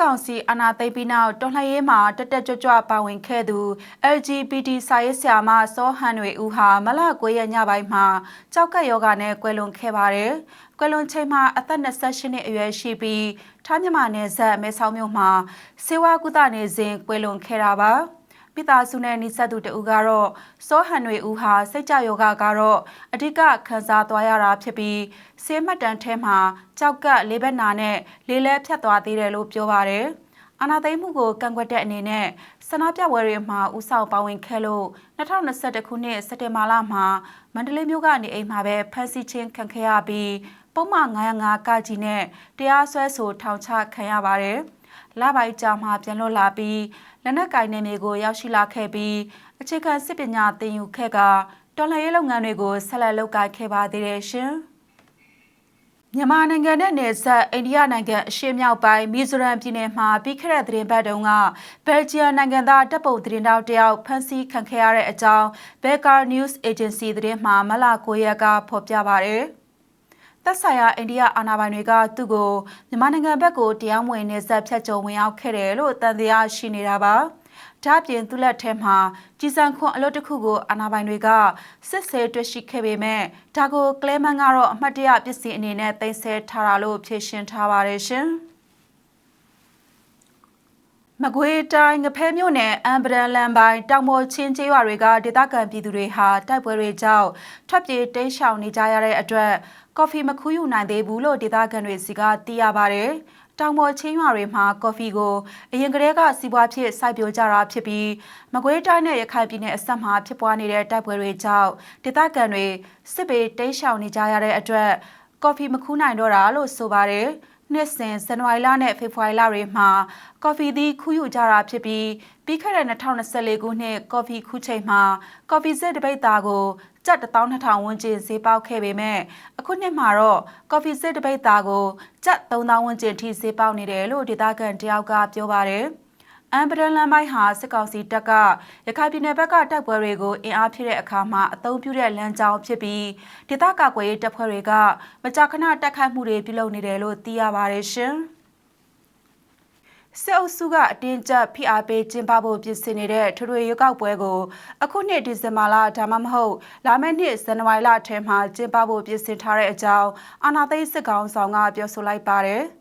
ကောင်စီအာဏာသိမ်းပြီးနောက်တော်လှန်ရေးမှာတက်တက်ကြွကြွပါဝင်ခဲ့သူ LGBT စာရေးဆရာမစောဟန်တွေဦးဟာမလ9ရက်ညပိုင်းမှာကြောက်ကက်ယောဂနဲ့ကွယ်လွန်ခဲ့ပါတယ်။ကွယ်လွန်ချိန်မှာအသက်28နှစ်အရွယ်ရှိပြီးထားမြမနယ်ဆက်မဲဆောက်မြို့မှာစေဝါကုသနေစဉ်ကွယ်လွန်ခဲ့တာပါ။ မိသားစုနဲ့နှိစက်သူတဦးကတော့စောဟန်တွေဦးဟာစိတ်ကြယောဂကတော့အဓိကခံစားသွားရတာဖြစ်ပြီးဆေးမှတ်တမ်းထဲမှာကြောက်ကပ်လေးဘက်နာနဲ့လေးလဲဖြတ်သွားသေးတယ်လို့ပြောပါတယ်။အာနာသိမ်းမှုကိုကန့်ကွက်တဲ့အနေနဲ့ဆန္ဒပြပွဲတွေမှာဥဆောင်ပါဝင်ခဲ့လို့2021ခုနှစ်စက်တင်ဘာလမှာမန္တလေးမြို့ကနေအိမ်မှာပဲဖမ်းဆီးခြင်းခံခဲ့ရပြီးပုံမှန်905ကကြီးနဲ့တရားစွဲဆိုထောင်ချခံရပါတယ်။ လပိုင်းကြာမှပြန်လွတ်လာပြီးလက်နက်ကင်နယ်မြေကိုရောက်ရှိလာခဲ့ပြီးအခြေခံစစ်ပညာသင်ယူခဲ့ကတော်လှန်ရေးလုပ်ငန်းတွေကိုဆက်လက်လုပ်ကိုင်ခဲ့ပါသေးတယ်ရှင်။မြန်မာနိုင်ငံနဲ့နယ်စပ်အိန္ဒိယနိုင်ငံအရှေ့မြောက်ပိုင်းမီဇိုရမ်ပြည်နယ်မှာပြီးခဲ့တဲ့သတင်းပတ်တုန်းကဘယ်ဂျီယံနိုင်ငံသားတပ်ပုံသတင်းတောက်တယောက်ဖမ်းဆီးခံခဲ့ရတဲ့အကြောင်း Baker News Agency သတင်းမှာမလ9ရက်ကဖော်ပြပါရယ်။ သက်ဆိုင်ရာအိန္ဒိယအာဏာပိုင်တွေကသူ့ကိုမြန်မာနိုင်ငံဘက်ကိုတရားမဝင်နေဆက်ဖြတ်ကျော်ဝင်ရောက်ခဲ့တယ်လို့တန်တရားရှိနေတာပါ။ဒါပြင်သူလက်ထဲမှာကြီးစံခွန်အလုပ်တစ်ခုကိုအာဏာပိုင်တွေကစစ်ဆေးတွေ့ရှိခဲ့ပေမဲ့ဒါကိုကလဲမန်ကတော့အမှတ်တရပစ္စည်းအနေနဲ့တင်ဆက်ထားတာလို့ဖြေရှင်းထားပါတယ်ရှင်။ မကွေးတိုင်းငဖဲမြို့နယ်အမ်ဗရန်လန်ပိုင်းတောင်ပေါ်ချင်းကျေးရွာတွေကဒေသခံပြည်သူတွေဟာတိုက်ပွဲတွေကြောင့်ထွက်ပြေးတိမ်းရှောင်နေကြရတဲ့အတွက်ကော်ဖီမခူးယူနိုင်သေးဘူးလို့ဒေသခံတွေစီကသိရပါတယ်။တောင်ပေါ်ချင်းရွာတွေမှာကော်ဖီကိုအရင်ကတည်းကစီးပွားဖြစ်စိုက်ပျိုးကြတာဖြစ်ပြီးမကွေးတိုင်းနဲ့ရခိုင်ပြည်နယ်အစပ်မှာဖြစ်ပွားနေတဲ့တိုက်ပွဲတွေကြောင့်ဒေသခံတွေစစ်ပေတိမ်းရှောင်နေကြရတဲ့အတွက်ကော်ဖီမခူးနိုင်တော့တာလို့ဆိုပါတယ်။ နှစ်စဉ်ဇန်နဝါရီလနဲ့ဖေဖော်ဝါရီလတွေမှာ ကော်ဖီသီးခူးယူကြတာဖြစ်ပြီးပြီးခဲ့တဲ့2024ခုနှစ်ကော်ဖီခူးချိန်မှာကော်ဖီစစ်တပိတ်သားကိုကျပ်12000ဝန်းကျင်ဈေးပေါက်ခဲ့ပေမဲ့အခုနှစ်မှာတော့ကော်ဖီစစ်တပိတ်သားကိုကျပ်3000ဝန်းကျင်ထိဈေးပေါက်နေတယ်လို့ဒေသခံတယောက်ကပြောပါတယ်။ အမ်ဘရန်လန်မိုက်ဟာစစ်ကောင်စီတပ်ကရခိုင်ပြည်နယ်ဘက်ကတိုက်ပွဲတွေကိုအင်အားဖြည့်တဲ့အခါမှာအသုံးပြုတဲ့လမ်းကြောင်းဖြစ်ပြီးဒေသကာကွယ်ရေးတပ်ဖွဲ့တွေကမကြာခဏတိုက်ခိုက်မှုတွေပြုလုပ်နေတယ်လို့သိရပါတယ်ရှင်။စစ်အုပ်စုကအတင်းကျပ်ဖိအားပေးကျင်းပဖို့ပြင်ဆင်နေတဲ့ထွေထွေရွေးကောက်ပွဲကိုအခုနှစ်ဒီဇင်ဘာလဒါမှမဟုတ်လာမယ့်နှစ်ဇန်နဝါရီလထဲမှာကျင်းပဖို့ပြင်ဆင်ထားတဲ့အကြောင်းအာဏာသိမ်းစစ်ကောင်ဆောင်ကပြောဆိုလိုက်ပါတယ်။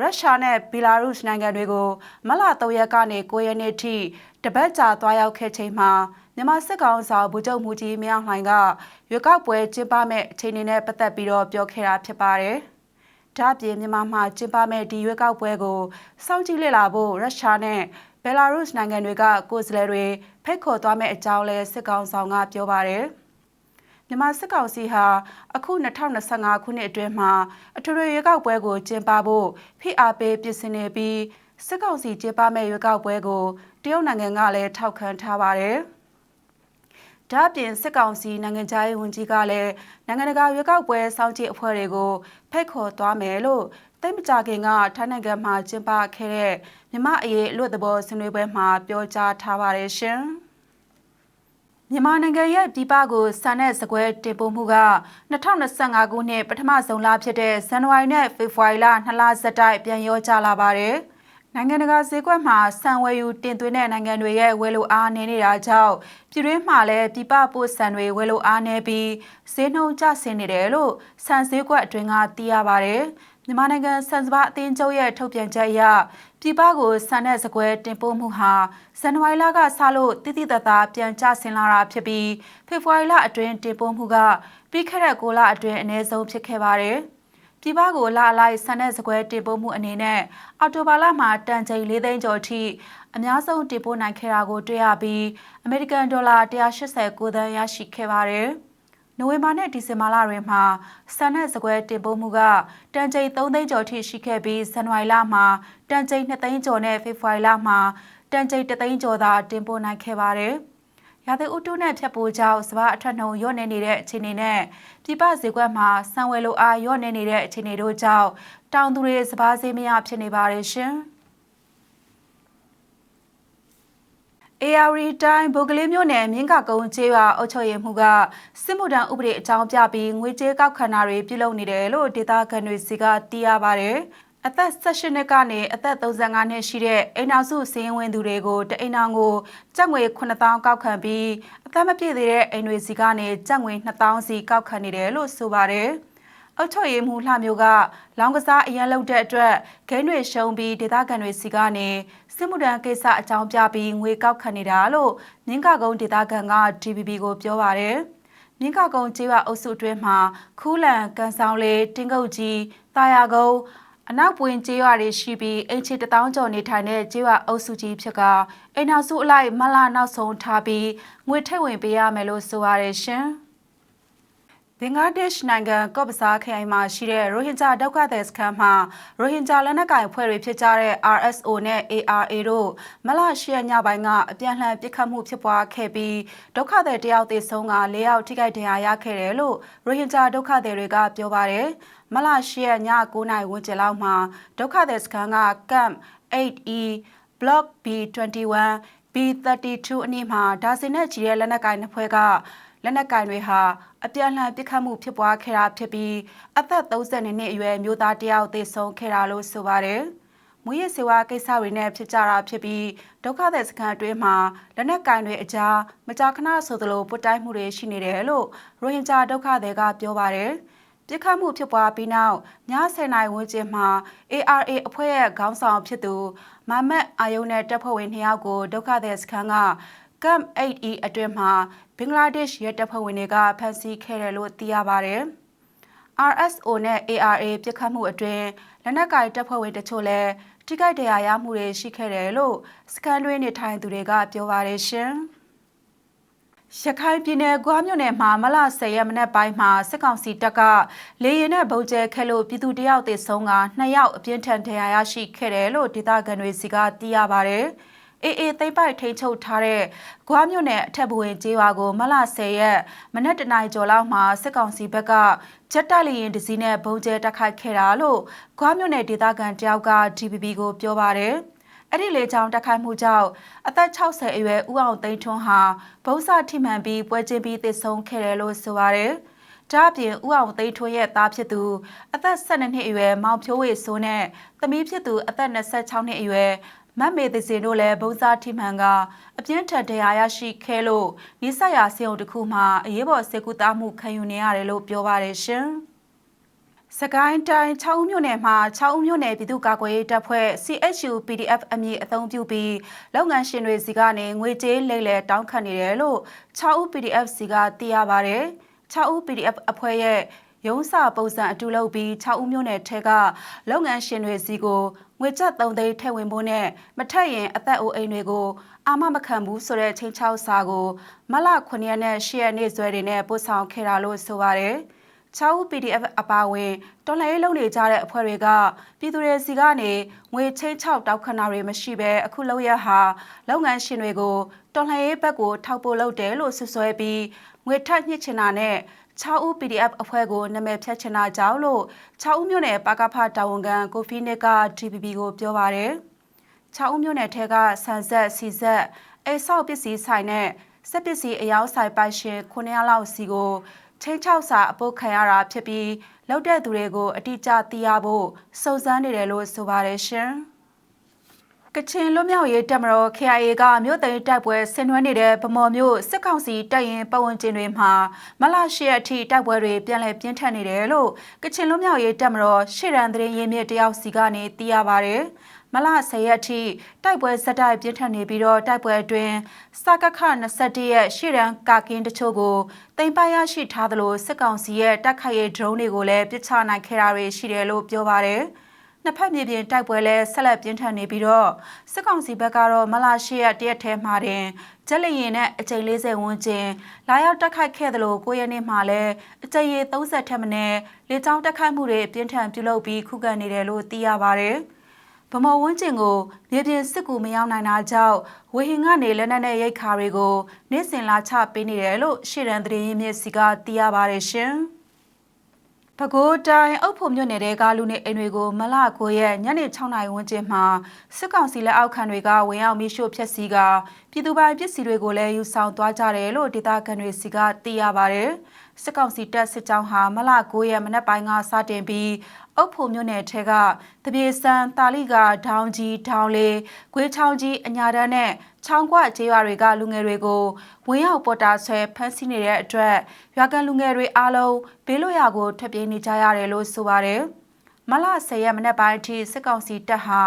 ရုရှားနဲ့ဘီလာရုစ်နိုင်ငံတွေကိုမလ3ရက်ကနေ9ရက်နေ့ထိတပတ်ကြာသွားရောက်ခဲ့ချိန်မှာမြန်မာစစ်ကောင်ဆောင်ဗိုလ်ချုပ်မှုကြီးမြောင်လှိုင်ကရွေးကောက်ပွဲကျင်းပမဲ့အခြေအနေနဲ့ပတ်သက်ပြီးတော့ပြောခဲ့တာဖြစ်ပါတယ်။ဒါ့အပြင်မြန်မာမှာကျင်းပမဲ့ဒီရွေးကောက်ပွဲကိုစောင့်ကြည့်လေ့လာဖို့ရုရှားနဲ့ဘယ်လာရုစ်နိုင်ငံတွေကကိုယ်စားလှယ်တွေဖိတ်ခေါ်သွားမဲ့အကြောင်းလဲစစ်ကောင်ဆောင်ကပြောပါတယ်။ မြန်မာစစ်ကောင်စီဟာအခု2025ခုနှစ်အတွင်းမှာအထွေထွေရွေးကောက်ပွဲကိုကျင်းပဖို့ဖိအားပေးပြင်ဆင်နေပြီးစစ်ကောင်စီကျင်းပမဲ့ရွေးကောက်ပွဲကိုတရုတ်နိုင်ငံကလည်းထောက်ခံထားပါတယ်။ဒါ့အပြင်စစ်ကောင်စီနိုင်ငံခြားရေးဝန်ကြီးကလည်းနိုင်ငံတကာရွေးကောက်ပွဲစောင့်ကြည့်အဖွဲ့တွေကိုဖိတ်ခေါ်သွားမယ်လို့တိတ်မကြခင်ကထိုင်းနိုင်ငံမှာကျင်းပခဲ့တဲ့မြမအရေးအလို့သဘောဆွေးနွေးပွဲမှာပြောကြားထားပါတယ်ရှင်။ မြန်မာနိုင်ငံရဲ့ပြည်ပကိုဆန်တဲ့စကွဲတင်ပို့မှုက2025ခုနှစ်ပထမဆုံးလဖြစ်တဲ့ဇန်နဝါရီနဲ့ဖေဖော်ဝါရီလနှစ်လဆက်တိုက်ပြန်ရောကျလာပါတယ်။နိုင်ငံတကာဈေးကွက်မှာဆန်ဝယ်ယူတင်သွင်းတဲ့နိုင်ငံတွေရဲ့ဝယ်လိုအားနည်းနေတာကြောင့်ပြည်တွင်းမှာလည်းပြည်ပပို့ဆန်တွေဝယ်လိုအားနည်းပြီးဈေးနှုန်းကျဆင်းနေတယ်လို့ဆန်ဈေးကွက်အတွင်းကသိရပါတယ်။မြန်မာနိုင်ငံစံစပါအသင်းချုပ်ရဲ့ထုတ်ပြန်ချက်အရ ပြည်ပကိုဆန်တဲ့စကွဲတင်ပို့မှုဟာဇန်နဝါရီလကစလို့တိတိတသားပြန်ကျဆင်းလာတာဖြစ်ပြီးဖေဖော်ဝါရီလအတွင်းတင်ပို့မှုကပြီးခဲ့တဲ့6လအတွင်းအနည်းဆုံးဖြစ်ခဲ့ပါတယ်။ပြည်ပကိုလာလိုက်ဆန်တဲ့စကွဲတင်ပို့မှုအနေနဲ့အော်တိုဘာလမှာတန်ချိန်၄သိန်းကျော်အထိအများဆုံးတင်ပို့နိုင်ခဲ့တာကိုတွေ့ရပြီးအမေရိကန်ဒေါ်လာ189သန်းရရှိခဲ့ပါတယ်။ နိုဝင်ဘာနဲ့ဒီဇင်ဘာလတွင်မှာဆန်နဲ့စကွဲတင်ပို့မှုကတန်ချိန်3သိန်းကျော်ထိရှိခဲ့ပြီးဇန်နဝါရီလမှာတန်ချိန်2သိန်းကျော်နဲ့ဖေဖော်ဝါရီလမှာတန်ချိန်3သိန်းကျော်သာတင်ပို့နိုင်ခဲ့ပါတယ်။ရာသီဥတုနဲ့ဖြတ်ပိုးကြောင့်စပါးအထက်နှုံရော့နေနေတဲ့အခြေအနေနဲ့ပြပဈေးကွက်မှာဆံဝယ်လိုအားရော့နေနေတဲ့အခြေအနေတို့ကြောင့်တောင်သူတွေစပါးဈေးမရဖြစ်နေပါတယ်ရှင်။ AR တိုင်းဗိုလ်ကလေးမျိုးနယ်မြင်းကကုန်းကျေးရွာအုပ်ချုပ်ရေးမှူးကစစ်မှုထမ်းဥပဒေအကြောင်းပြပြီးငွေကြေးကောက်ခံတာတွေပြုလုပ်နေတယ်လို့ဒေသခံတွေစီကသိရပါတယ်။အသက်18နှစ်ကနေအသက်35နှစ်ရှိတဲ့အိမ်နောက်စုစည်ရင်ဝင်သူတွေကိုတအိမ်အောင်ကိုကျပ်ငွေ9000ကောက်ခံပြီးအသက်မပြည့်သေးတဲ့အိမ်တွေစီကနေကျပ်ငွေ2000စီကောက်ခံနေတယ်လို့ဆိုပါတယ်။ အုတ်ချုပ်ရည်မှုလှမျိုးကလောင်ကစားအရန်လုပ်တဲ့အတွက်ဂိမ်းတွေရှုံးပြီးဒေသခံတွေစီကနေစစ်မှုထမ်းကိစ္စအကြောင်းပြပြီးငွေကောက်ခံနေတာလို့မြင်းကကုန်းဒေသခံက DPP ကိုပြောပါတယ်။မြင်းကကုန်းကျေးရွာအုပ်စုအတွင်းမှာခူးလန်ကန်ဆောင်လေးတင်းကုတ်ကြီးတာယာကုန်းအနောက်ပွင့်ကျေးရွာတွေရှိပြီးအင်ချီတထောင်ကျော်နေထိုင်တဲ့ကျေးရွာအုပ်စုကြီးဖြစ်ကအိမ်နောက်စုအလိုက်မလာနောက်ဆုံးထားပြီးငွေထည့်ဝင်ပေးရမယ်လို့ဆိုရတယ်ရှင်။ ဘင်္ဂလားဒေ့ရှ်နိုင်ငံကော့ပစာခရိုင်မှာရှိတဲ့ရိုဟင်ဂျာဒုက္ခသည်စခန်းမှာရိုဟင်ဂျာလက်နက်ကိုင်အဖွဲ့တွေဖြစ်ကြတဲ့ RSO နဲ့ ARA တို့မလရှိရညပိုင်းကအပြန်လှန်ပစ်ခတ်မှုဖြစ်ပွားခဲ့ပြီးဒုက္ခသည်တယောက်သေဆုံးက၄ယောက်ထိခိုက်ဒဏ်ရာရခဲ့တယ်လို့ရိုဟင်ဂျာဒုက္ခသည်တွေကပြောပါတယ်။မလရှိရည9နာရီဝန်းကျင်လောက်မှာဒုက္ခသည်စခန်းက Camp 8E Block B21 B32 အနီးမှာဒါဇင်နဲ့ချီတဲ့လက်နက်ကိုင်နှစ်ဖွဲ့က လက်နက်ကင်တွေဟာအပြန်လှန်ပစ်ခတ်မှုဖြစ်ပွားခဲ့တာဖြစ်ပြီးအသက်30နှစ်အရွယ်မျိုးသားတယောက်သေဆုံးခဲ့တာလို့ဆိုပါတယ်။မွေးရစေဝါကိစ္စတွေနဲ့ဖြစ်ကြတာဖြစ်ပြီးဒုက္ခသည်စခန်းအတွင်းမှာလက်နက်ကင်တွေအကြားမကြာခဏဆိုသလိုပုတ်တိုင်းမှုတွေရှိနေတယ်လို့ရိုဟင်ဂျာဒုက္ခသည်ကပြောပါတယ်။ပြစ်ခတ်မှုဖြစ်ပွားပြီးနောက်ည10:00နာရီဝန်းကျင်မှာ ARA အဖွဲ့ရဲ့ခေါင်းဆောင်ဖြစ်သူမမတ်အာယုံနဲ့တပ်ဖွဲ့ဝင်2ယောက်ကိုဒုက္ခသည်စခန်းက Camp 8E အတွင်းမှာဘင်္ဂလားဒေ့ရှ်ရဲတပ်ဖွဲ့ဝင်တွေကဖမ်းဆီးခဲ့တယ်လို့သိရပါတယ်။ RSO နဲ့ ARA ပြစ်ခတ်မှုအတွင်းလက်နက်ကိုင်တပ်ဖွဲ့ဝင်တချို့လည်းထိခိုက်ဒဏ်ရာရမှုတွေရှိခဲ့တယ်လို့စကန်တွင်းနေထိုင်သူတွေကပြောပါတယ်ရှင်။ရခိုင်ပြည်နယ်ကွာမြို့နယ်မှာမလ10ရက်မနေ့ပိုင်းမှာစစ်ကောင်စီတပ်ကလေရင်နဲ့ဗုံးကျဲခဲလို့ပြည်သူတယောက်သေဆုံးက2ယောက်အပြင်းထန်ဒဏ်ရာရရှိခဲ့တယ်လို့ဒေသခံတွေစီကသိရပါဗျ။ အေးအေးသိမ့်ပိုက်ထိန်ချုပ်ထားတဲ့ဂွားမြို့နယ်အထက်ဘဝင်ကျေးရွာကိုမလ10ရက်မနက်တနာရီကျော်လောက်မှာစစ်ကောင်စီဘက်ကဂျက်တိုက်လေယာဉ်တစ်စီးနဲ့ဘုံကျဲတိုက်ခိုက်ခဲ့တာလို့ဂွားမြို့နယ်ဒေသခံတယောက်က DPP ကိုပြောပါတယ်။အဲ့ဒီလေကြောင်းတက်ခိုက်မှုကြောင့်အသက်60အရွယ်ဦးအောင်သိန်းထွန်းဟာဗုံးစာထိမှန်ပြီးပွဲချင်းပြီးသေဆုံးခဲ့တယ်လို့ဆိုပါတယ်။ဒါ့အပြင်ဦးအောင်သိန်းထွန်းရဲ့သားဖြစ်သူအသက်12နှစ်အရွယ်မောင်ဖြိုးဝေဆိုးနဲ့သမီးဖြစ်သူအသက်26နှစ်အရွယ် မတ်မေသစင်တို့လည်းဘုံစားထိမှန်ကအပြင်းထန်တရားရရှိခဲလို့ဤဆက်ရာစေုံတစ်ခုမှအရေးပေါ်စေကူတာမှုခံယူနေရတယ်လို့ပြောပါတယ်ရှင်။စကိုင်းတိုင်း6ဦးမြို့နယ်မှာ6ဦးမြို့နယ်ပြည်သူ့ကာကွယ်ရေးတပ်ဖွဲ့ CHU PDF အမည်အသုံးပြုပြီးလုပ်ငန်းရှင်တွေစီကနေငွေကြေးလိမ့်လည်တောင်းခံနေတယ်လို့6ဦး PDF စီကသိရပါဗျ။6ဦး PDF အဖွဲ့ရဲ့ရုံးစာပုံစံအတူလုပ်ပြီး6ဦးမျိုးနယ်ထဲကလုပ်ငန်းရှင်တွေစီကို ငွေကျပ်3သိန်းထည့်ဝင်ဖို့နဲ့မထက်ရင်အသက်အိုးအိမ်တွေကိုအာမမခံဘူးဆိုတဲ့ချင်းချောက်စာကိုမလ9ရက်နဲ့10ရက်နေ့စွဲတွေနဲ့ပို့ဆောင်ခဲ့တာလို့ဆိုပါတယ်။6ဦး PDF အပါဝင်တော်လှန်ရေးလုပ်နေကြတဲ့အဖွဲ့တွေကပြည်သူတွေစီကနေငွေချင်းချောက်တောက်ခဏတွေမရှိဘဲအခုလောက်ရဟာလုပ်ငန်းရှင်တွေကိုတော်လှန်ရေးဘက်ကိုထောက်ပို့လုပ်တယ်လို့ဆွဆွဲပြီးငွေထပ်ညှစ်ချင်တာနဲ့ 6ဦး PDF အဖွဲ့ကိုနာမည်ဖြတ်ချင်တာကြောင့်လို့6ဦးမြို့နယ်ပါကဖတာဝန်ခံကိုဖီနစ်က TPP ကိုပြောပါတယ်6ဦးမြို့နယ်ထဲကဆန်ဆက်စီဆက်အိဆောက်ပစ္စည်းဆိုင်နဲ့စက်ပစ္စည်းအယောက်ဆိုင်ပိုင်ရှင်900လောက်စီကိုချင်းချောက်စာအပုတ်ခံရတာဖြစ်ပြီးလောက်တဲ့သူတွေကိုအတိအကျသိရဖို့စုံစမ်းနေတယ်လို့ဆိုပါတယ်ရှင်။ ကချင်လွတ်မြောက်ရေးတပ်မတော် KIA ကမြို့သိမ်းတိုက်ပွဲဆင်နွှဲနေတဲ့ဗမော်မြို့စစ်ကောင်စီတပ်ရင်ပတ်ဝန်းကျင်တွေမှာမလရှိရအထိတိုက်ပွဲတွေပြန်လည်ပြင်းထန်နေတယ်လို့ကချင်လွတ်မြောက်ရေးတပ်မတော်ရှေ့ရန်သတင်းရင်းမြစ်တယောက်စီကနေသိရပါဗျ။မလ10ရက်အထိတိုက်ပွဲဇက်တိုက်ပြင်းထန်နေပြီးတော့တိုက်ပွဲအတွင်းစကခ21ရက်ရှေ့ရန်ကာကင်းတချို့ကိုတင်ပရရှိထားသလိုစစ်ကောင်စီရဲ့တိုက်ခိုက်ရေးဒရုန်းတွေကိုလည်းပစ်ချနိုင်ခဲ့တာတွေရှိတယ်လို့ပြောပါဗျ။ နှစ်ဖက်မြေပြင်တိုက်ပွဲလဲဆက်လက်ပြင်းထန်နေပြီးတော့စစ်ကောင်စီဘက်ကတော့မလာရှိရတရက်ထဲမှာတင်ကျက်လျင်နဲ့အကြိမ်40ဝန်းကျင်လာရောက်တက်ခိုက်ခဲ့သလို9ရက်နေ့မှာလဲအကြိမ်ရေ30ထက်မနည်းလေကြောင်းတက်ခိုက်မှုတွေပြင်းထန်ပြုလုပ်ပြီးခုခံနေတယ်လို့သိရပါတယ်ဗမော်ဝန်းကျင်ကိုမြေပြင်စစ်ကူမရောက်နိုင်တာကြောင့်ဝေဟင်ကနေလက်နက်နဲ့ရိတ်ခါတွေကိုနေ့စဉ်လာချပေးနေတယ်လို့ရှေ့ရန်သတင်းရင်းမြစ်စီကသိရပါတယ်ရှင်။ ပဲခူးတိုင်းအုပ်ဖို့မြို့နယ်တဲကလူနေအိမ်တွေကိုမလ9ရက်ညနေ6နာရီဝန်းကျင်မှာစစ်ကောင်စီလက်အောက်ခံတွေကဝင်ရောက်မိရှို့ဖျက်ဆီးကပြည်သူပိုင်ပစ္စည်းတွေကိုလည်းယူဆောင်သွားကြတယ်လို့ဒေသခံတွေစီကသိရပါဗျ။ စစ်ကောင်စီတပ်စစ်ကြောင်းဟာမလ9ရက်မနက်ပိုင်းကစတင်ပြီးအုပ်ဖို့မြို့နယ်ထဲကတပြေစံတာလိကဒေါင်းကြီးဒေါင်းလေးဂွေးချောင်းကြီးအညာတန်းနဲ့ချောင်းကွကျေးရွာတွေကလူငယ်တွေကိုဝင်ရောက်ပေါ်တာဆွဲဖမ်းဆီးနေတဲ့အတွက်ရွာကန်လူငယ်တွေအားလုံးဘေးလွတ်ရာကိုထွက်ပြေးနေကြရတယ်လို့ဆိုပါတယ်။ မလ10ရက်မနေ့ပိုင်းအထိစစ်ကောင်စီတပ်ဟာ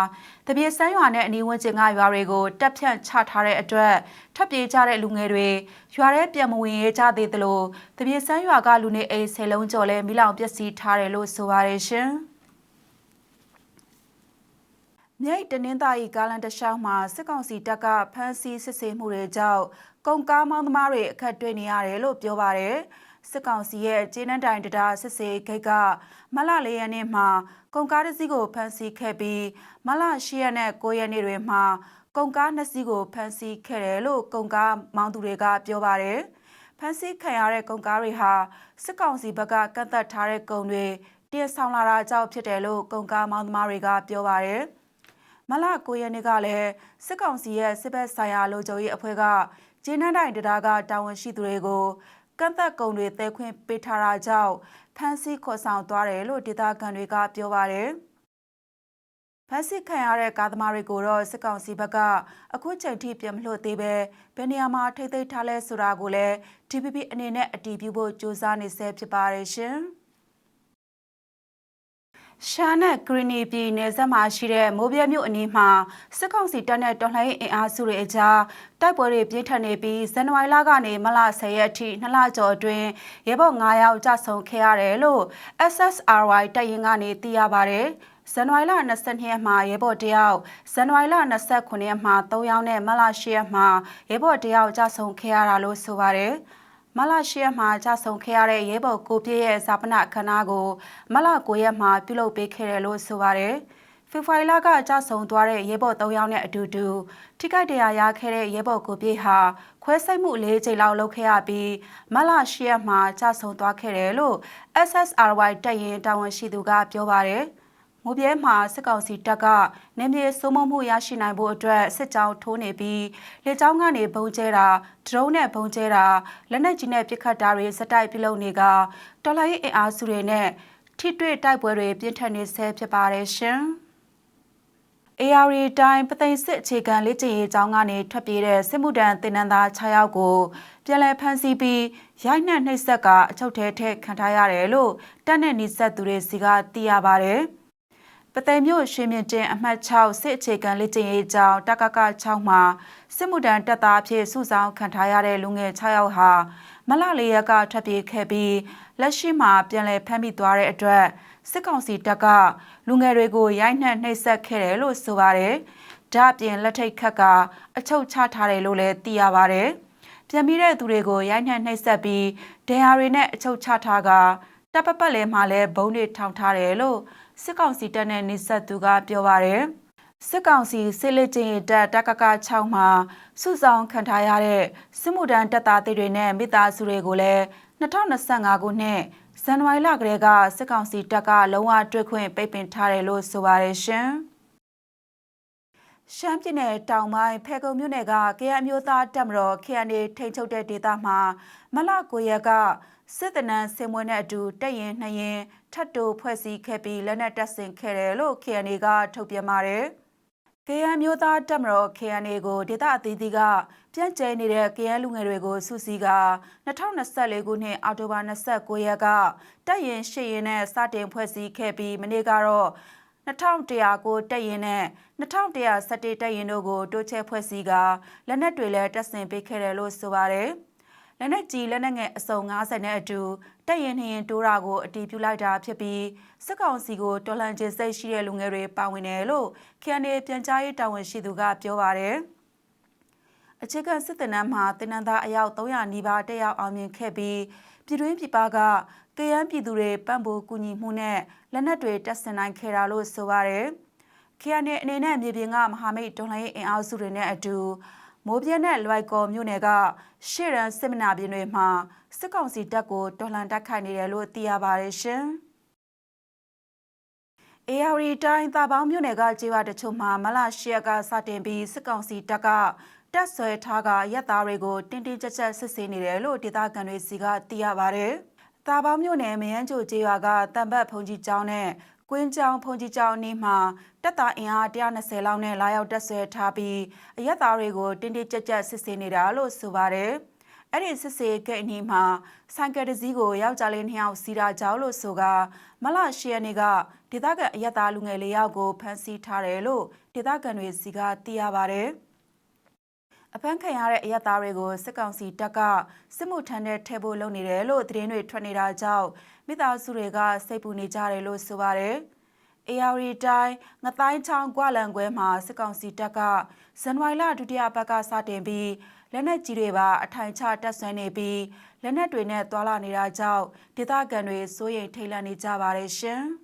တပြေစမ်းရွာနဲ့အနီးဝန်းကျင်ကရွာတွေကိုတပ်ဖြန့်ချထားတဲ့အတွက်ထပ်ပြေးကြတဲ့လူငယ်တွေရွာထဲပြန်မဝင်ရဲကြသေးသလိုတပြေစမ်းရွာကလူနေအိမ်ဆယ်လုံးကျော်လဲမိလောင်ပျက်စီးထားတယ်လို့ဆိုပါတယ်ရှင်မြိတ်တနင်္သာရီကားလန်တလျှောက်မှာစစ်ကောင်စီတပ်ကဖမ်းဆီးစစ်ဆေးမှုတွေကြောင့်ကုန်ကားမောင်းသမားတွေအခက်တွေ့နေရတယ်လို့ပြောပါတယ်။ စစ်ကောင်စီရဲ့ကျေးနန်းတိုင်တရားစစ်စေးဂိတ်ကမလ၄ရက်နေ့မှာကုန်ကားတစ်စီးကိုဖမ်းဆီးခဲ့ပြီးမလ၈ရက်နဲ့9ရက်နေ့တွေမှာကုန်ကားနှစ်စီးကိုဖမ်းဆီးခဲ့တယ်လို့ကုန်ကားမောင်းသူတွေကပြောပါတယ်။ဖမ်းဆီးခံရတဲ့ကုန်ကားတွေဟာစစ်ကောင်စီဘက်ကကန့်သက်ထားတဲ့ကုန်တွေတင်ဆောင်လာတာကြောင့်ဖြစ်တယ်လို့ကုန်ကားမောင်းသမားတွေကပြောပါတယ်။မလ9ရက်နေ့ကလည်းစစ်ကောင်စီရဲ့စစ်ဘက်ဆိုင်ရာလူကြုံရေးအဖွဲ့ကဂျင်းနန်းတိုင်တရားကတာဝန်ရှိသူတွေကိုက န့်သက်ကုံတွေတဲခွင့်ပေးထားတာကြောင့်ဖမ်းဆီးခေါ်ဆောင်သွားတယ်လို့ဒေသခံတွေကပြောပါတယ်။ဖမ်းဆီးခံရတဲ့ကားသမားတွေကိုတော့စစ်ကောင်စီဘက်ကအခုချိန်ထိပြန်မလွှတ်သေးပဲဘယ်နေရာမှာထိတ်သိမ်းထားလဲဆိုတာကိုလည်း TPP အနေနဲ့အတည်ပြုဖို့ကြိုးစားနေဆဲဖြစ်ပါတယ်ရှင်။ ရှာနဲ့ဂရီနီပြည်နယ်စပ်မှာရှိတဲ့မိုးပြဲမြို့အနီးမှာစစ်ကောင်စီတပ်နဲ့တော်လှန်ရေးအင်အားစုတွေအကြားတိုက်ပွဲတွေပြင်းထန်နေပြီးဇန်နဝါရီလကနေမလ10ရက်အထိနှစ်လကျော်အတွင်းရဲဘော်9ယောက်ကြဆုံးခဲ့ရတယ်လို့ SSRY တပ်ရင်းကနေသိရပါတယ်။ဇန်နဝါရီလ22ရက်မှာရဲဘော်တယောက်ဇန်နဝါရီလ29ရက်မှာ3ယောက်နဲ့မလ10ရက်မှာရဲဘော်တယောက်ကြဆုံးခဲ့ရတာလို့ဆိုပါတယ်။ မလ10ရက်မှာကြဆုံခဲ့ရတဲ့ရဲဘော်ကိုပြည့်ရဲ့ဇာပနအခမ်းအနားကိုမလ9ရက်မှာပြုလုပ်ပေးခဲ့တယ်လို့ဆိုပါတယ်။ဖေဖော်ဝါရီလကကြဆုံသွားတဲ့ရဲဘော်3ယောက်နဲ့အတူတူထိခိုက်တရားရခဲ့တဲ့ရဲဘော်ကိုပြည့်ဟာခွဲစိတ်မှု၄ချိန်လောက်လုပ်ခဲ့ရပြီးမလ10ရက်မှာကြဆုံသွားခဲ့တယ်လို့ SSRY တပ်ရင်တာဝန်ရှိသူကပြောပါတယ်။ ငိုပြဲမှာစစ်ကောင်စီတပ်ကနေမြေစိုးမိုးမှုရရှိနိုင်ဖို့အတွက်စစ်ကြောင်းထိုးနေပြီးလေကြောင်းကနေဘုံကျဲတာဒရုန်းနဲ့ဘုံကျဲတာလက်နက်ကြီးနဲ့ပစ်ခတ်တာတွေစတိုက်ပြုလုပ်နေကတော်လိုင်းအင်အားစုတွေနဲ့ထိတွေ့တိုက်ပွဲတွေပြင်းထန်နေဆဲဖြစ်ပါတယ်ရှင်။ AR တိုင်းပသိမ်စစ်အခြေခံလေ့ကျင့်ရေးကျောင်းကနေထွက်ပြေးတဲ့စစ်မှုထမ်းတင်နန်းသား6ယောက်ကိုပြန်လည်ဖမ်းဆီးပြီးရိုက်နှက်နှိပ်စက်ကအချုပ်ထဲထည့်ခံထားရတယ်လို့တပ်နဲ့နှိစက်သူတွေစီကသိရပါတယ်။ ပသိမ်မြို့ရွှေမြင့်တင်အမှတ်6စစ်အခြေခံလေ့ကျင့်ရေးကျောင်းတကက6မှာစစ်မှုထမ်းတပ်သားအဖြစ်စုဆောင်ခံထားရတဲ့လူငယ်6ယောက်ဟာမလလေးရက်ကထွက်ပြေးခဲ့ပြီးလက်ရှိမှာပြန်လည်ဖမ်းမိသွားတဲ့အတွက်စစ်ကောင်စီတပ်ကလူငယ်တွေကိုရိုက်နှက်နှိပ်စက်ခဲ့တယ်လို့ဆိုပါတယ်။ဒါ့အပြင်လက်ထိတ်ခတ်ကအချုပ်ချထားတယ်လို့လည်းသိရပါတယ်။ပြန်ပြီးတဲ့သူတွေကိုရိုက်နှက်နှိပ်စက်ပြီးဒဏ်ရာတွေနဲ့အချုပ်ချထားကတပ်ပပတ်လဲမှာလည်းဘုံတွေထောင်ထားတယ်လို့ စစ်ကောင်စီတပ်နဲ့နေဆက်သူကပြောပါရယ်စစ်ကောင်စီစစ်လက်ကျင်းတပ်တကက6မှာစုဆောင်ခံထားရတဲ့စစ်မှုထမ်းတပ်သားတွေနဲ့မိသားစုတွေကိုလည်း2025ခုနှစ်ဇန်နဝါရီလကတည်းကစစ်ကောင်စီတပ်ကလုံးဝတွေ့ခွင့်ပိတ်ပင်ထားတယ်လို့ဆိုပါတယ်ရှင်ရှမ်းပြည်နယ်တောင်ပိုင်းဖေကုံမြို့နယ်ကကရအမျိုးသားတပ်မတော် KNA ထိန်းချုပ်တဲ့ဒေသမှာမလ9ရက်က စစ်တနန်းစင်မွေးနဲ့အတူတက်ရင်နှရင်ထတ်တိုဖွဲ့စည်းခဲ့ပြီးလက်နက်တပ်ဆင်ခဲ့တယ်လို့ KNA ကထုတ်ပြန်ပါတယ်။ KN မျိုးသားတပ်မတော် KNA ကိုဒေသအသီးသီးကပြန့်ကျဲနေတဲ့ KN လူငယ်တွေကိုစုစည်းက2024ခုနှစ်အောက်တိုဘာ29ရက်ကတပ်ရင်ရှစ်ရင်နဲ့စတင်ဖွဲ့စည်းခဲ့ပြီးမနေ့ကတော့2100ကိုတက်ရင်နဲ့2117တက်ရင်တို့ကိုတိုးချဲဖွဲ့စည်းကလက်နက်တွေလည်းတပ်ဆင်ပေးခဲ့တယ်လို့ဆိုပါတယ်။ လက်နက်ကြီးလက်နက်ငယ်အစုံ90နဲ့အတူတက်ရင်နှရင်တိုးတာကိုအတီးပြုလိုက်တာဖြစ်ပြီးစစ်ကောင်စီကိုတော်လှန်ခြင်းစိတ်ရှိတဲ့လူငယ်တွေပါဝင်တယ်လို့ KNA ပြန်ကြားရေးတာဝန်ရှိသူကပြောပါတယ်။အခြေခံစစ်တပ်နန်းမှာတင်နန်းသားအယောက်300နီးပါးတက်ရောက်အောင်မြင်ခဲ့ပြီးပြည်တွင်းပြည်ပကကရန်ပြည်သူတွေပံ့ပိုးကူညီမှုနဲ့လက်နက်တွေတပ်ဆင်နိုင်ခဲ့တာလို့ဆိုပါတယ်။ KNA အနေနဲ့မြေပြင်ကမဟာမိတ်တော်လှန်ရေးအင်အားစုတွေနဲ့အတူ မိုးပြဲနဲ့လွိုက်ကော်မြို့နယ်ကရှေ့ရန်စစ်မနာပြင်တွေမှာစစ်ကောင်စီတပ်ကိုတော်လှန်တိုက်ခိုက်နေတယ်လို့သိရပါတယ်ရှင်။ AR တိုင်းတာပေါင်းမြို့နယ်ကကြေးဝတချို့မှာမလရှရက်ကစတင်ပြီးစစ်ကောင်စီတပ်ကတက်ဆွဲထားကရက်သားတွေကိုတင်းတင်းကြပ်ကြပ်စစ်ဆေးနေတယ်လို့ဒေသခံတွေစီကသိရပါတယ်။။တာပေါင်းမြို့နယ်မယန်းကျိုကျေးရွာကတံပတ်ဖုန်ကြီးကျောင်းနဲ့ ကွင်းကျောင်းဖုန်ကြီးကျောင်းအနီးမှာတပ်သားအင်အား120လောက်နဲ့လာရောက်တက်ဆွဲထားပြီးအရက်သားတွေကိုတင်းတင်းကြပ်ကြပ်စစ်ဆေးနေတာလို့ဆိုပါတယ်။အဲ့ဒီစစ်ဆေးကိအနီးမှာဆိုင်ကယ်တစ်စီးကိုယောက်ျားလေးနှစ်ယောက်စီးတာကြောက်လို့ဆိုကမလရှိရနေကဒေသခံအရက်သားလူငယ်လေးယောက်ကိုဖမ်းဆီးထားတယ်လို့ဒေသခံတွေစီကသိရပါတယ်။အဖမ်းခံရတဲ့အရက်သားတွေကိုစစ်ကောင်စီတပ်ကစစ်မှုထမ်းတဲ့ထဲဖို့လုပ်နေတယ်လို့သတင်းတွေထွက်နေတာကြောင့် မိသားစုတွေကစိတ်ပူနေကြတယ်လို့ဆိုပါတယ်။ AR တိုင်းငတိုင်းချောင်းကွာလန်ခွဲမှာစစ်ကောင်စီတပ်ကဇန်နဝါရီလဒုတိယပတ်ကစတင်ပြီးလက်နက်ကြီးတွေပါအထိုင်ချတပ်ဆွဲနေပြီးလက်နက်တွေနဲ့သွာလာနေတာကြောင့်ဒေသခံတွေစိုးရိမ်ထိတ်လန့်နေကြပါတယ်ရှင်။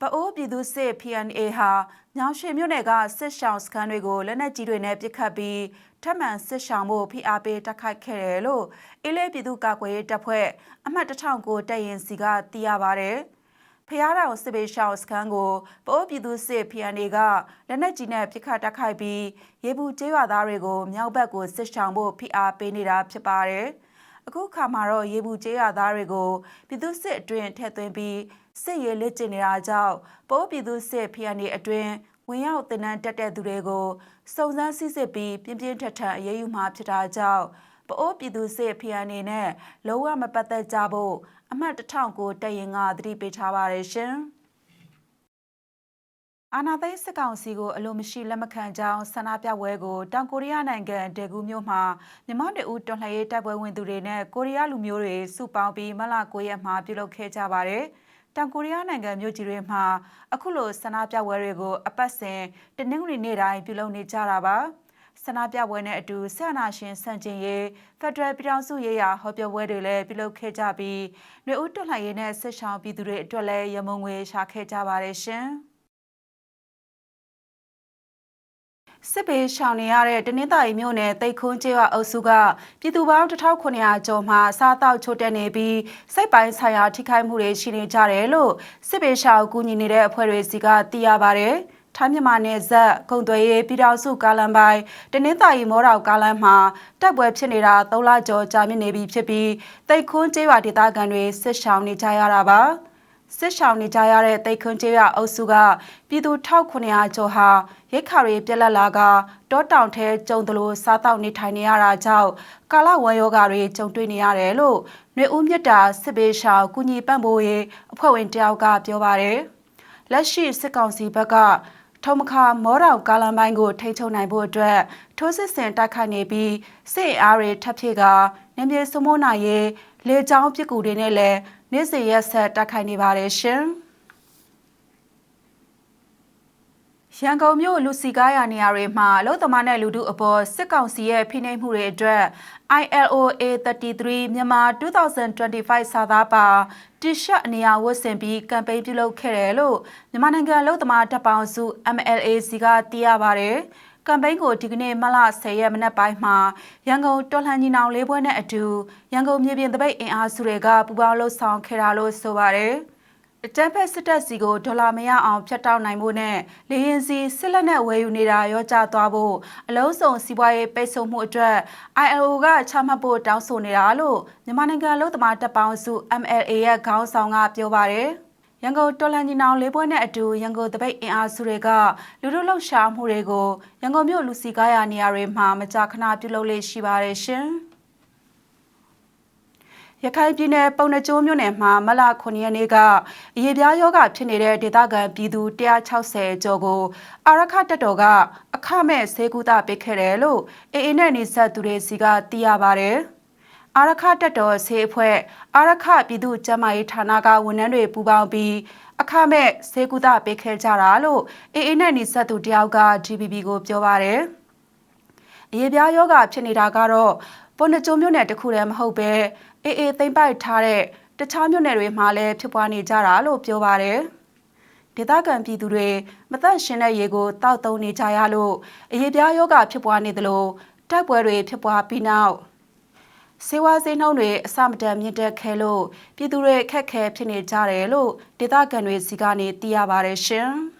ပအိုးပြည်သူစစ် PNA ဟာညောင်ရွှေမြို့နယ်ကစစ်ရှောင်းစခန်းတွေကိုလက်နက်ကြီးတွေနဲ့ပစ်ခတ်ပြီးထပ်မံစစ်ရှောင်းဖို့ဖိအားပေးတိုက်ခိုက်ခဲ့တယ်လို့အေးလေးပြည်သူ့ကာကွယ်ရေးတပ်ဖွဲ့အမှတ်1009တပ်ရင်စီကသိရပါဗျ။ဖျားတော်စစ်ဘေးရှောင်းစခန်းကိုပအိုးပြည်သူစစ် PNA ကလက်နက်ကြီးနဲ့ပစ်ခတ်တိုက်ခိုက်ပြီးရေဘူးကျေးရွာသားတွေကိုမြောက်ဘက်ကိုစစ်ရှောင်းဖို့ဖိအားပေးနေတာဖြစ်ပါတယ်။အခုခါမှာတော့ရေဘူးကျေးရွာသားတွေကိုပြည်သူစစ်အတွင်းထည့်သွင်းပြီး စစ်ရေးလက်ကျင့်နေတာကြောင့်ပိုးပြည်သူစစ်ဖျက်နေအတွင်းဝင်ရောက်တင်နန်းတက်တဲ့သူတွေကိုစုံစမ်းစစ်စစ်ပြီးပြင်းပြင်းထန်ထန်အရေးယူမှာဖြစ်တာကြောင့်ပအိုးပြည်သူစစ်ဖျက်နေနဲ့လုံးဝမပတ်သက်ကြဖို့အမှတ်1000ကိုတရင်ကသတိပေးထားပါတယ်ရှင်အာနာသိန်းစစ်ကောင်စီကိုအလိုမရှိလက်မခံကြောင်းဆန္ဒပြပွဲကိုတောင်ကိုရီးယားနိုင်ငံဒေဂူမြို့မှာမြန်မာပြည်ဦးတော်လှန်ရေးတိုက်ပွဲဝင်သူတွေနဲ့ကိုရီးယားလူမျိုးတွေစုပေါင်းပြီးမလ9ရက်မှာပြုလုပ်ခဲ့ကြပါတယ်။ တောင်ကိုရီးယားနိုင်ငံမြို့ကြီးတွေမှာအခုလိုဆန္ဒပြပွဲတွေကိုအပတ်စဉ်တနင်္ဂနွေနေ့တိုင်းပြုလုပ်နေကြတာပါဆန္ဒပြပွဲနဲ့အတူဆန္ဒရှင်ဆန့်ကျင်ရေးဖက်ဒရယ်ပြည်ထောင်စုရေးရာဟောပြောပွဲတွေလည်းပြုလုပ်ခဲ့ကြပြီးနှွေဦးတွလှန်ရေးနဲ့ဆက်ဆောင်ပြည်သူတွေအတွက်လည်းရမုံငွေရှာခဲ့ကြပါတယ်ရှင်။ စစ်ဘေးရှောင်နေရတဲ့တနင်္သာရီမြို့နယ်တိတ်ခွန်းကျေးရွာအုပ်စုကပြည်သူပေါင်း1900ကျော်မှစားတောက်ချို့တက်နေပြီးစိတ်ပိုင်းဆိုင်ရာထိခိုက်မှုတွေရှိနေကြတယ်လို့စစ်ဘေးရှောင်ကူညီနေတဲ့အဖွဲ့တွေစီကသိရပါဗျ။ထိုင်းမြန်မာနယ်ဇက်ကုံသွေးရေးပြည်တော်စုကားလမ်းပိုင်းတနင်္သာရီမောတော်ကားလမ်းမှာတက်ပွဲဖြစ်နေတာ၃လကျော်ကြာမြင့်နေပြီဖြစ်ပြီးတိတ်ခွန်းကျေးရွာဒေသခံတွေစစ်ရှောင်နေကြရတာပါ။ စစ်ဆောင်နေကြရတဲ့တိတ်ခွန်းကျေးရွာအုပ်စုကပြည်သူ1900ကျော်ဟာရိတ်ခါတွေပြက်လက်လာကတောတောင်ထဲကျုံသလိုစားတောက်နေထိုင်နေရတာကြောင့်ကာလဝမ်းယောဂါတွေကြုံတွေ့နေရတယ်လို့ຫນွေဦးမြတ်တာစစ်ဘေးရှောင်ကုညီပန့်ပိုးရေးအဖွဲ့ဝင်တယောက်ကပြောပါတယ်လက်ရှိစစ်ကောင်စီဘက်ကထုံမခါမောတော်ကာလန်ပိုင်းကိုထိချုံနိုင်ဖို့အတွက်ထိုးစစ်ဆင်တိုက်ခိုက်နေပြီးစစ်အားတွေထပ်ဖြည့်ကနေမြေစမိုးနိုင်ရေးလေကြောင်းပစ်ကူတွေနဲ့လည်း နေ့စဉ်ရက်ဆက်တိုက်ခိုက်နေပါတယ်ရှင်။ရန်ကုန်မြို့လူစီကားရနေရာတွေမှာအလုသမားနဲ့လူထုအပေါ်စစ်ကောင်စီရဲ့ဖိနှိပ်မှုတွေအတွက် ILO A33 မြန်မာ2025စာသားပါတီရှပ်အနေအဝတ်ဆင်ပြီးကမ်ပိန်းပြုလုပ်ခဲ့တယ်လို့မြန်မာနိုင်ငံအလုသမားတပ်ပေါင်းစု MLA စီကသိရပါတယ်။ ကမ်ပိန်းကိုဒီကနေ့မလ10ရက်မနက်ပိုင်းမှာရန်ကုန်တော်လှန်ကြီးနောင်လေးပွဲနဲ့အတူရန်ကုန်မြေပြင်တပိတ်အင်အားစုတွေကပူးပေါင်းလှုပ်ဆောင်ခဲ့တာလို့ဆိုပါတယ်။အကြံဖက်စစ်တပ်စီကိုဒေါ်လာမရအောင်ဖျက်တောက်နိုင်ဖို့နဲ့လေရင်စီစစ်လက်နဲ့ဝယ်ယူနေတာရောကြသွားဖို့အလုံးစုံစီးပွားရေးပိတ်ဆို့မှုအတွက် ILO ကချမှတ်ဖို့တောင်းဆိုနေတာလို့မြန်မာနိုင်ငံလုံးသမားတပ်ပေါင်းစု MLA ရဲ့ခေါင်းဆောင်ကပြောပါတယ်။ ရန်ကုန်တော်လန်ကြီးနောင်လေးပွဲနဲ့အတူရန်ကုန်တပိတ်အင်အားစုတွေကလူတို့လှုပ်ရှားမှုတွေကိုရန်ကုန်မြို့လူစီကားရနေရာတွေမှာမကြာခဏပြုလုပ်လေ့ရှိပါတယ်ရှင်။ရခိုင်ပြည်နယ်ပုံနှကျိုးမြို့နယ်မှာမလ9ရက်နေ့ကအရေးပြားယောဂဖြစ်နေတဲ့ဒေသခံပြည်သူ160ကျော်ကိုအာရခတပ်တော်ကအခမဲ့ဆေးကုသပေးခဲ့တယ်လို့အေအေနဲ့နေဆက်သူတွေစီကသိရပါဗျ။ အာရခတက်တော်ဆေးအဖွဲ့အာရခပြည်သူ့ကျန်းမာရေးဌာနကဝန်ထမ်းတွေပူးပေါင်းပြီးအခမဲ့ဆေးကုသပေးခဲ့ကြတာလို့အေအေနဲ့နေဆက်သူတယောက်က GBB ကိုပြောပါတယ်။အရေးပြားယောဂဖြစ်နေတာကတော့ပွန်နကျုံမြို့နယ်တခုတည်းမဟုတ်ပဲအေအေသိမ့်ပိုက်ထားတဲ့တခြားမြို့နယ်တွေမှာလည်းဖြစ်ပွားနေကြတာလို့ပြောပါတယ်။ဒေသခံပြည်သူတွေမသက်ရှင်တဲ့ရေကိုတောက်သုံးနေကြရလို့အရေးပြားယောဂဖြစ်ပွားနေသလိုတိုက်ပွဲတွေဖြစ်ပွားပြီးနောက် စေဝါစေးနှုံးတွေအစမတန်မြင့်တက်ခဲလို့ပြည်သူတွေခက်ခဲဖြစ်နေကြတယ်လို့ဒေသခံတွေစီကနေသိရပါတယ်ရှင်။